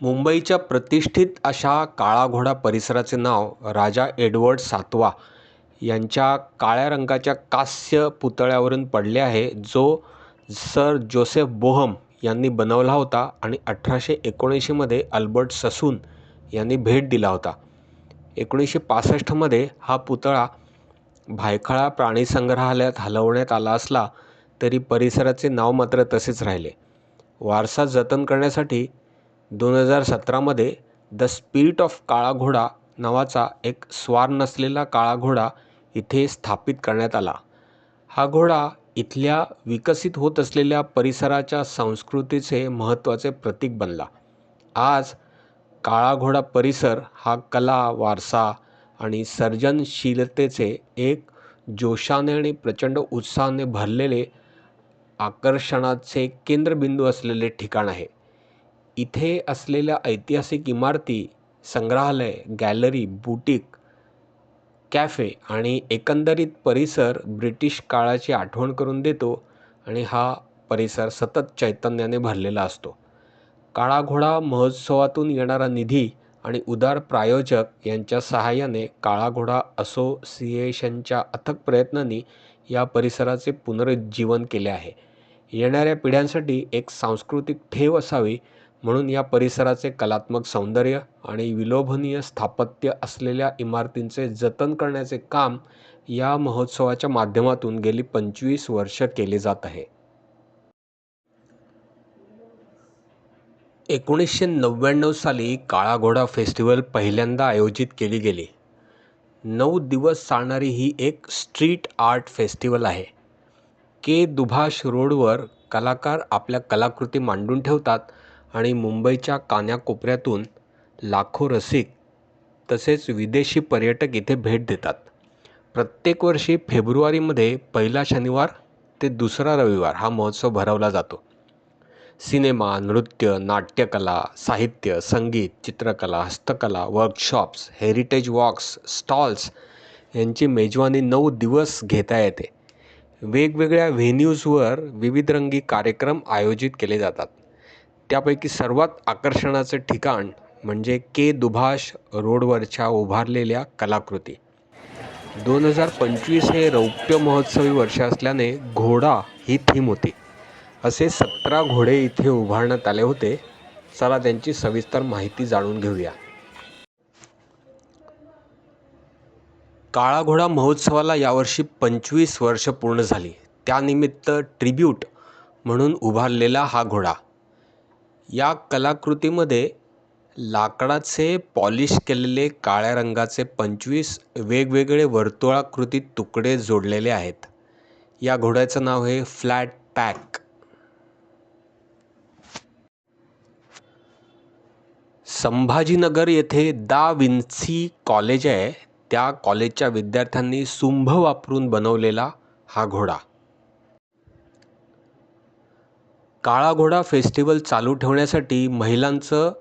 मुंबईच्या प्रतिष्ठित अशा काळा घोडा परिसराचे नाव राजा एडवर्ड सातवा यांच्या काळ्या रंगाच्या कांस्य पुतळ्यावरून पडले आहे जो सर जोसेफ बोहम यांनी बनवला होता आणि अठराशे एकोणऐंशीमध्ये अल्बर्ट ससून यांनी भेट दिला होता. एकोणीसशे पासष्टमध्ये हा पुतळा भायखळा प्राणी संग्रहालयात हलवण्यात आला असला तरी परिसराचे नाव मात्र तसेच राहिले. वारसा जतन करण्यासाठी दोन हजार सतरामध्ये द स्पिरिट ऑफ काळा घोडा नावाचा एक स्वार नसलेला काळा घोडा इथे स्थापित करण्यात आला. हा घोडा इथल्या विकसित होत असलेल्या परिसराच्या संस्कृतीचे महत्त्वाचे प्रतीक बनला. आज काळा घोडा परिसर हा कला वारसा आणि सर्जनशीलतेचे एक जोशाने आणि प्रचंड उत्साहाने भरलेले आकर्षणाचे केंद्रबिंदू असलेले ठिकाण आहे. इथे असलेल्या ऐतिहासिक इमारती संग्रहालय गॅलरी बुटीक कॅफे आणि एकंदरीत परिसर ब्रिटिश काळाची आठवण करून देतो आणि हा परिसर सतत चैतन्याने भरलेला असतो. काळा घोडा महोत्सवातून येणारा निधी आणि उदार प्रायोजक यांच्या सहाय्याने काळा घोडा असोसिएशनच्या अथक प्रयत्नांनी या परिसराचे पुनरुज्जीवन केले आहे. येणाऱ्या पिढ्यांसाठी एक सांस्कृतिक ठेव असावी म्हणून या परिसराचे कलात्मक सौंदर्य आणि विलोभनीय स्थापत्य असलेल्या इमारतींचे जतन करण्याचे काम या महोत्सवाच्या माध्यमातून गेली पंचवीस वर्ष केले जात आहे. एकोणीसशे नव्याण्णव साली काळा घोडा फेस्टिवल पहिल्यांदा आयोजित केली गेली. नऊ दिवस चालणारी ही एक स्ट्रीट आर्ट फेस्टिवल आहे. के दुभाष रोडवर कलाकार आपल्या कलाकृती मांडून ठेवतात आणि मुंबईच्या कान्याकोपऱ्यातून लाखो रसिक तसेच विदेशी पर्यटक इथे भेट देतात. प्रत्येक वर्षी फेब्रुवारीमध्ये पहिला शनिवार ते दुसरा रविवार हा महोत्सव भरवला जातो. सिनेमा नृत्य नाट्यकला साहित्य संगीत चित्रकला हस्तकला वर्कशॉप्स हेरिटेज वॉक्स स्टॉल्स यांची मेजवानी नऊ दिवस घेता येते. वेगवेगळ्या व्हेन्यूजवर विविधरंगी कार्यक्रम आयोजित केले जातात. त्यापैकी सर्वात आकर्षणाचं ठिकाण म्हणजे के दुभाष रोडवरच्या उभारलेल्या कलाकृती. दोन हजार पंचवीस हे रौप्य महोत्सवी वर्ष असल्याने घोडा ही थीम होती. असे सतरा घोडे इथे उभारण्यात आले होते. चला त्यांची सविस्तर माहिती जाणून घेऊया. काळा घोडा महोत्सवाला यावर्षी पंचवीस वर्ष पूर्ण झाली. त्यानिमित्त ट्रिब्यूट म्हणून उभारलेला हा घोडा. या कलाकृतीमध्ये लाकडाचे पॉलिश केलेले काळ्या रंगाचे पंचवीस वेगवेगळे वर्तुळाकृती तुकडे जोडलेले आहेत. या घोड्याचं नाव आहे फ्लॅट पॅक. संभाजीनगर येथे दा विन्सी कॉलेज आहे. त्या कॉलेजच्या विद्यार्थ्यांनी सुंभ वापरून बनवलेला हा घोडा. काळा घोडा फेस्टिवल चालू ठेवण्यासाठी महिलांचं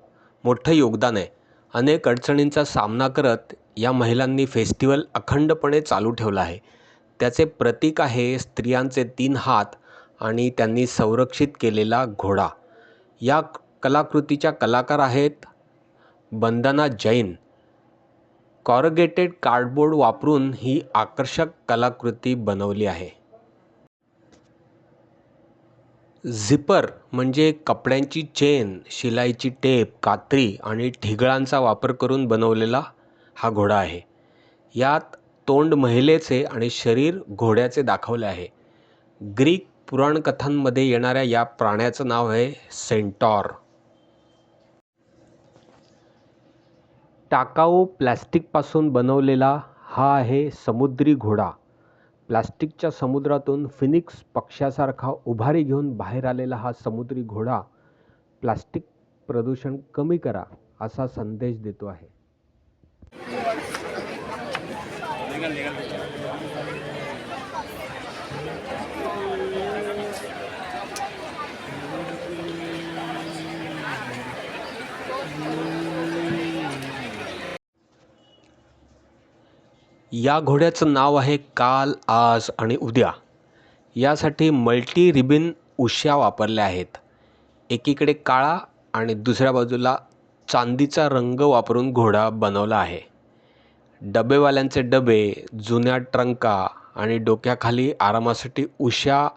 मोठं योगदान आहे. अनेक अडचणींचा सामना करत या महिलांनी फेस्टिवल अखंडपणे चालू ठेवला आहे. त्याचे प्रतीक आहे स्त्रियांचे तीन हात आणि त्यांनी संरक्षित केलेला घोडा. या कलाकृतीच्या कलाकार आहेत बंदना जैन. कॉरगेटेड कार्डबोर्ड वापरून ही आकर्षक कलाकृती बनवली आहे. झिपर म्हणजे कपड्यांची चेन शिलाईची टेप कात्री आणि ठिगळांचा वापर करून बनवलेला हा घोडा आहे. यात तोंड महिलेचे आणि शरीर घोड्याचे दाखवले आहे. ग्रीक पुराणकथांमध्ये येणाऱ्या या प्राण्याचं नाव आहे सेंटॉर. टाकाऊ प्लॅस्टिकपासून बनवलेला हा आहे समुद्री घोडा. प्लास्टिकच्या समुद्रातून फिनिक्स पक्ष्यासारखा उभारी घेऊन बाहेर आलेला हा समुद्री घोडा प्लास्टिक प्रदूषण कमी करा असा संदेश देतो आहे. या घोड्याचं नाव आहे काल आज आणि उद्या. यासाठी मल्टी रिबिन उश्या वापरल्या आहेत. एकीकडे काळा आणि दुसऱ्या बाजूला चांदीचा रंग वापरून घोडा बनवला आहे. डबेवाल्यांचे डबे जुन्या ट्रंका आणि डोक्याखाली आरामासाठी उशा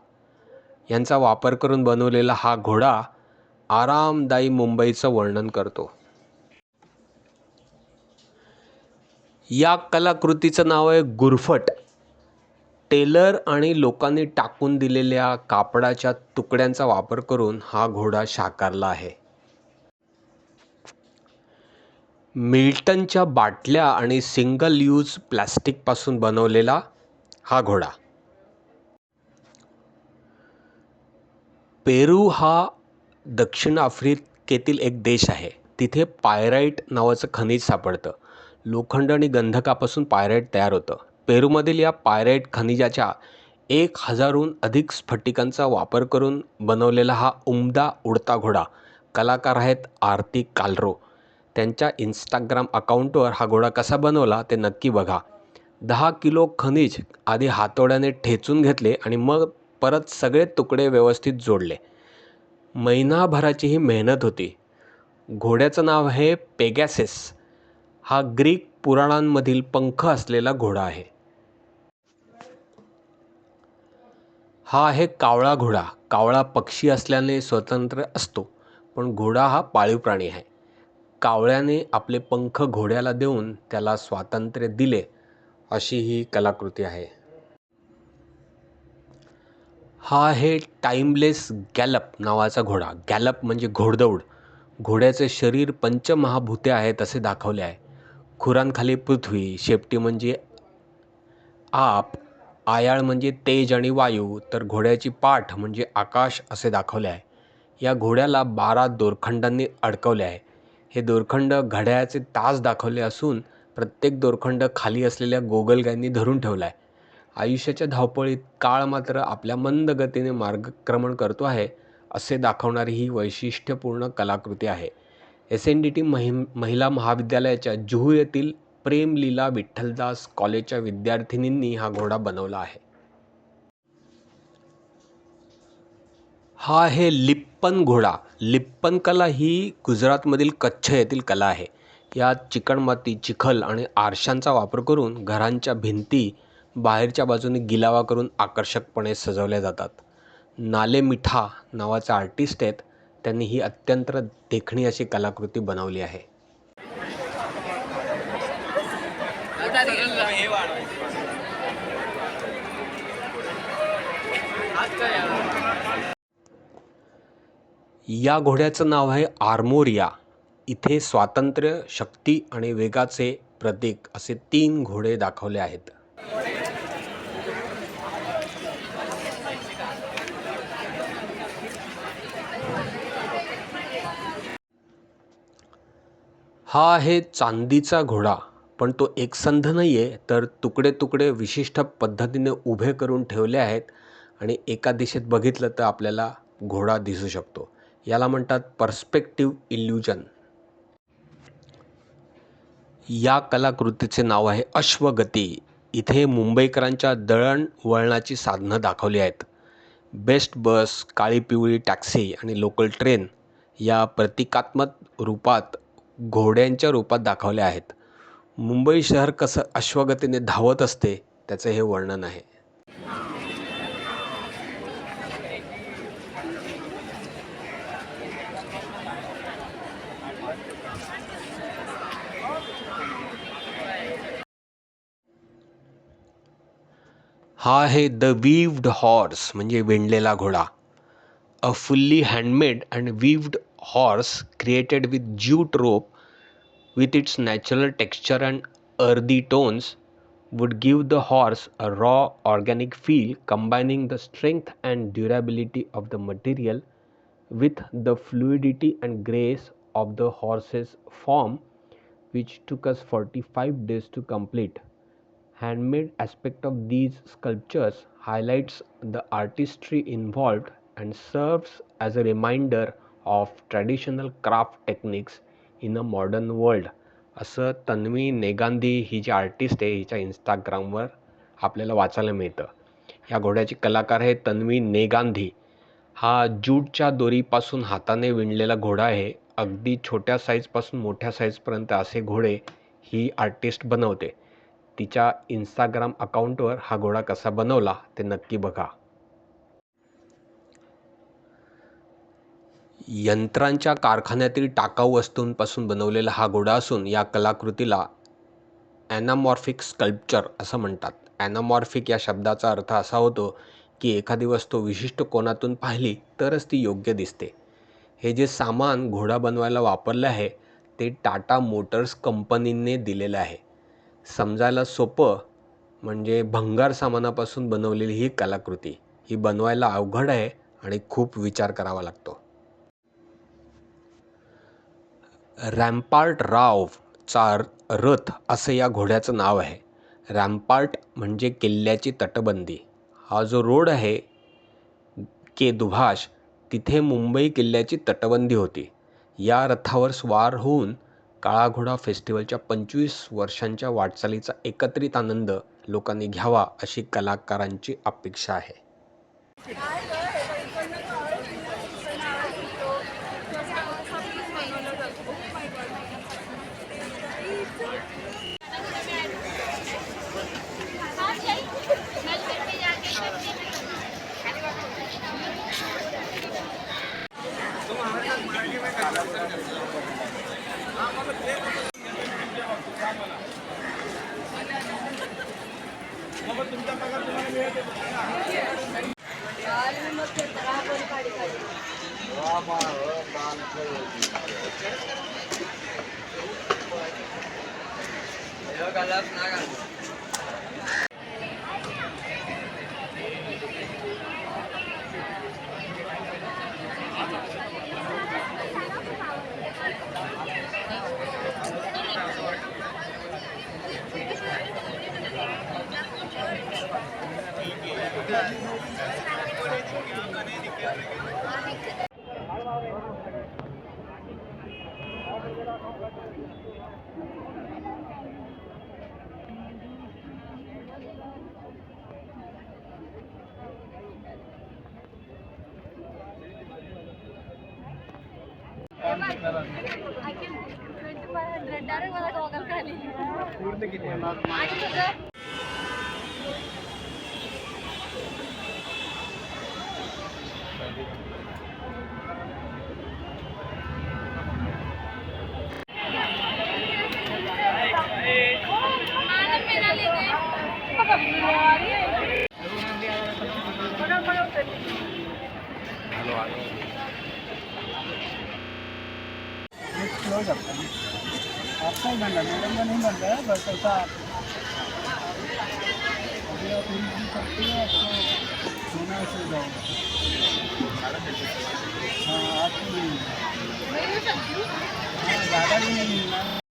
यांचा वापर करून बनवलेला हा घोडा आरामदायी मुंबईचं वर्णन करतो. या कलाकृतीचं नाव आहे गुरफट. टेलर आणि लोकांनी टाकून दिलेल्या कापडाच्या तुकड्यांचा वापर करून हा घोडा साकारला आहे. मिल्टनच्या बाटल्या आणि सिंगल यूज प्लॅस्टिकपासून बनवलेला हा घोडा. पेरू हा दक्षिण आफ्रिकेतील एक देश आहे. तिथे पायराईट नावाचं खनिज सापडतं. लोखंड आणि गंधकापासून पायराईट तयार होतं. पेरूमधील या पायराईट खनिजाच्या एक हजारहून अधिक स्फटिकांचा वापर करून बनवलेला हा उमदा उडता घोडा कलाकार आहेत आरती कालरो. त्यांच्या इंस्टाग्राम अकाउंटवर हा घोडा कसा बनवला ते नक्की बघा. दहा किलो खनिज आधी हातोड्याने ठेचून घेतले आणि मग परत सगळे तुकडे व्यवस्थित जोडले. महिनाभराची ही मेहनत होती. घोड्याचं नाव आहे पेगॅसेस हा ग्रीक पुराणांमधील पंख असलेला घोडा आहे. हा आहे कावळा घोडा. कावळा पक्षी असल्याने स्वतंत्र असतो पण घोडा हा पाळीव प्राणी आहे. कावळ्याने आपले पंख घोड्याला देऊन त्याला स्वातंत्र्य दिले अशी ही कलाकृती आहे. हा आहे टाईमलेस गॅलप नावाचा घोडा. गॅलप म्हणजे घोडदौड. घोड्याचे शरीर पंचमहाभूते आहेत असे दाखवले आहे. खुरांखाली पृथ्वी शेपटी म्हणजे आप आयाळ म्हणजे तेज आणि वायू तर घोड्याची पाठ म्हणजे आकाश असे दाखवले आहे. या घोड्याला बारा दोरखंडांनी अडकवले आहे. हे दोरखंड घड्याळाचे तास दाखवले असून प्रत्येक दोरखंड खाली असलेल्या गोगलगायींनी धरून ठेवला आहे. आयुष्याच्या धावपळीत काळ मात्र आपल्या मंद गतीने मार्गक्रमण करतो आहे असे दाखवणारी ही वैशिष्ट्यपूर्ण कलाकृती आहे. S N D T Mahim महिला महाविद्यालयाच्या जुहू येथील प्रेमलीला विठ्ठलदास कॉलेजच्या विद्यार्थिनींनी हा घोडा बनवला आहे. हा आहे लिप्पन घोडा. लिप्पन कला ही गुजरातमधील कच्छ येथील कला आहे. यात चिकणमाती चिखल आणि आरशांचा वापर करून घरांच्या भिंती बाहेरच्या बाजूने गिलावा करून आकर्षकपणे सजवल्या जातात. नाले मिठा नावाचे आर्टिस्ट आहेत. त्यांनी ही अत्यंत देखणी अशी कलाकृती बनवली आहे. या घोड्याचं नाव आहे आर्मोरिया. इथे स्वातंत्र्य शक्ती आणि वेगाचे प्रतीक असे तीन घोडे दाखवले आहेत. हा आहे चांदीचा घोडा पण तो एकसंध नाही आहे तर तुकडे तुकडे विशिष्ट पद्धतीने उभे करून ठेवले आहेत आणि एका दिशेत बघितलं तर आपल्याला घोडा दिसू शकतो. याला म्हणतात पर्स्पेक्टिव्ह इल्युजन. या कलाकृतीचे नाव आहे अश्वगती. इथे मुंबईकरांच्या दळणवळणाची साधनं दाखवली आहेत. बेस्ट बस काळी पिवळी टॅक्सी आणि लोकल ट्रेन या प्रतिकात्मक रूपात घोड्यांच्या रूपात दाखवल्या आहेत. मुंबई शहर कसं अश्वगतीने धावत असते त्याचं हे वर्णन आहे. हा आहे द वीव्ड हॉर्स म्हणजे विणलेला घोडा. A fully handmade and woven horse created with jute rope with its natural texture and earthy tones would give the horse a raw organic feel combining the strength and durability of the material with the fluidity and grace of the horse's form which took us 45 days to complete. Handmade aspect of these sculptures highlights the artistry involved and serves as a reminder of traditional craft techniques in a modern world असं तन्वी नेगांधी ही जी artist आहे हिच्या इंस्टाग्रामवर आपल्याला वाचायला मिळतं. या घोड्याची कलाकार आहे तन्वी नेगांधी हा ज्यूटच्या दोरीपासून हाताने विणलेला घोडा आहे. अगदी छोट्या साईजपासून मोठ्या साईजपर्यंत असे घोडे ही आर्टिस्ट बनवते. तिच्या इंस्टाग्राम अकाउंटवर हा घोडा कसा बनवला ते नक्की बघा. यंत्रांच्या कारखान्यातील टाकाऊ वस्तूंपासून बनवलेला हा घोडा असून या कलाकृतीला ॲनामॉर्फिक स्कल्पचर असं म्हणतात. ॲनामॉर्फिक या शब्दाचा अर्थ असा होतो की एखादी वस्तू विशिष्ट कोनातून पाहिली तरच ती योग्य दिसते. हे जे सामान घोडा बनवायला वापरलं आहे ते टाटा मोटर्स कंपनीने दिलेलं आहे. समजायला सोपं म्हणजे भंगार सामानापासून बनवलेली ही कलाकृती. ही बनवायला अवघड आहे आणि खूप विचार करावा लागतो. रॅम्पार्ट रावचा रथ असं या घोड्याचं नाव आहे. रॅम्पार्ट म्हणजे किल्ल्याची तटबंदी. हा जो रोड आहे के दुभाष तिथे मुंबई किल्ल्याची तटबंदी होती. या रथावर स्वार होऊन काळा घोडा फेस्टिवलच्या पंचवीस वर्षांच्या वाटचालीचा एकत्रित आनंद लोकांनी घ्यावा अशी कलाकारांची अपेक्षा आहे. কালার না आणि मैडम का नहीं बन रहा है बस ऐसा अभी आप यूज भी सकते सोना से जाओ हाँ आपको नहीं मिलना हाँ ज़्यादा भी नहीं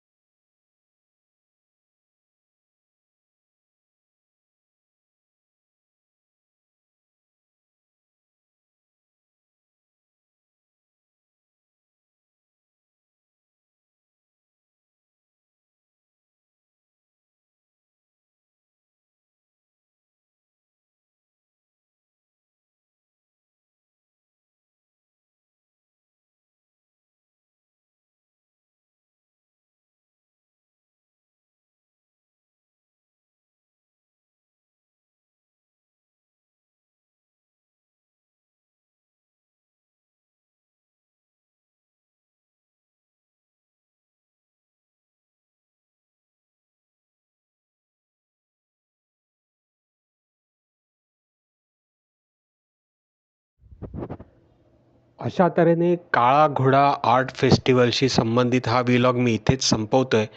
अशा तऱ्हेने काळा घोडा आर्ट फेस्टिवलशी संबंधित हा व्लॉग मी इथेच संपवतो आहे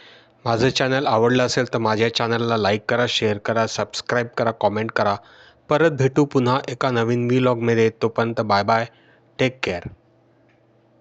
माझं चॅनल आवडलं असेल तर माझ्या चॅनलला लाईक करा शेअर करा सबस्क्राईब करा कॉमेंट करा. परत भेटू पुन्हा एका नवीन व्लॉगमध्ये तोपर्यंत बाय बाय. Take care.